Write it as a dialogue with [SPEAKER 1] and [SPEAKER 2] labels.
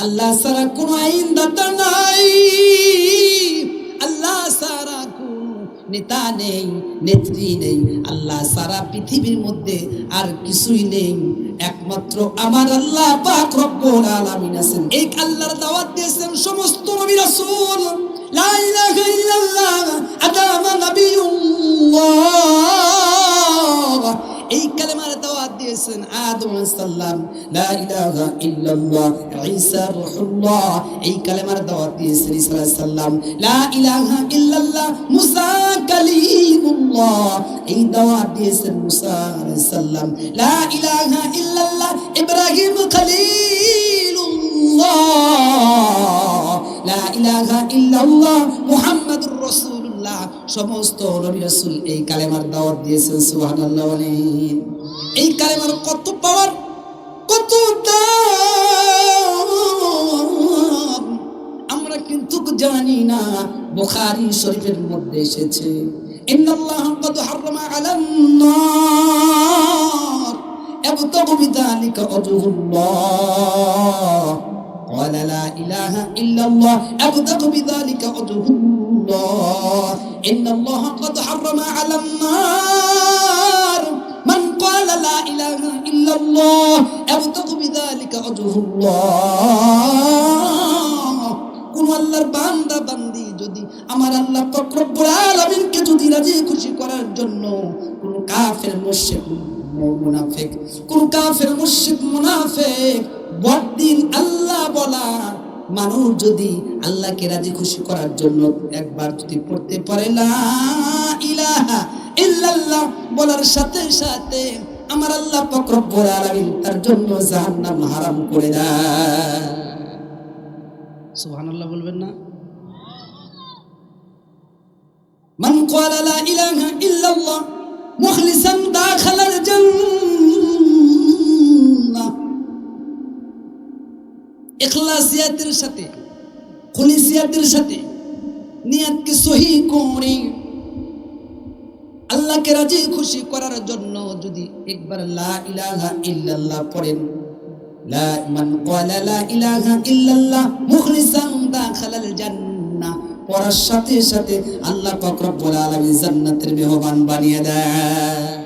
[SPEAKER 1] আল্লাহ সারা কোনো আইনদাতা নাই। আল্লাহ সারা নেতা নেই, নেত্রী নেই। আল্লাহ সারা পৃথিবীর মধ্যে আর কিছুই নেই। একমাত্র আমার আল্লাহ পাক রব্বুল আলামিন আছেন। এই আল্লাহর দাওয়াত দিয়েছেন সমস্ত নবী রাসূল। লা ইলাহা কালেমার দাওয়াত দিয়েছেন আদম সাল্লাম লা ইলাহা ইল্লাল্লাহ ঈসা রূহুল্লাহ এই কালেমার দাওয়াত দিয়েছেন ঈসা সাল্লাম লা ইলাহা ইল্লাল্লাহ মুসা কালিমুল্লাহ এই দাওয়াত দিয়েছেন মুসা আলাইহিস সালাম লা ইলাহা ইল্লাল্লাহ ইব্রাহিম খলিলুল্লাহ লা ইলাহা ইল্লাল্লাহ মুহাম্মাদুর রাসূলুল্লাহ সমস্ত নবী রাসূল এই কালেমার দাওয়াত দিয়েছেন সুবহানাল্লাহ বলেন এই কালেমার কত পাওয়ার কত দাম আমরা কিন্তু জানি না বুখারী শরীফের মধ্যে এসেছে ইন্নাল্লাহ قد حرم على النار ابتغوا بذلك وجه الله قال لا إله إلا الله أبتغ بذلك وجه الله إن الله قد حرم على النار من قال لا إله إلا الله أبتغ بذلك وجه الله কোন আল্লাহর বান্দা বান্দি যদি আমার আল্লাহ রব্বুল আলামিনকে যদি রাজি খুশি করার জন্য কোন কাফের মুশরিক মুনাফিক কোন কাফের মুশরিক মুনাফিক বড়দিন আল্লাহ বলা মানুষ যদি আল্লাহকে রাজি খুশি করার জন্য একবার যদি পড়তে পারে না বলার সাথে সাথে আমার আল্লাহ ফকরব্বুল তার জন্য জাহান্নাম হারাম করে দেয় সুবহানাল্লাহ বলবেন না? মান ক্বালা ইলাহা ইল্লাল্লাহ মুখলিসান দাখালাল জান্নাহ ইখলাসিয়াতের সাথে সাথে নিয়াতকে সহি আল্লাহকে রাজি খুশি করার জন্য যদি একবার লা ইলাহা ইল্লাল্লাহ পড়েন। লা মান ক্বালা লা ইলাহা ইল্লাল্লাহ মুখলিসান দাখালাল জান্নাহ। পড়ার সাথে সাথে আল্লাহ পাক রব্বুল আলামিন জান্নাতের মেহমান বানিয়ে দেয়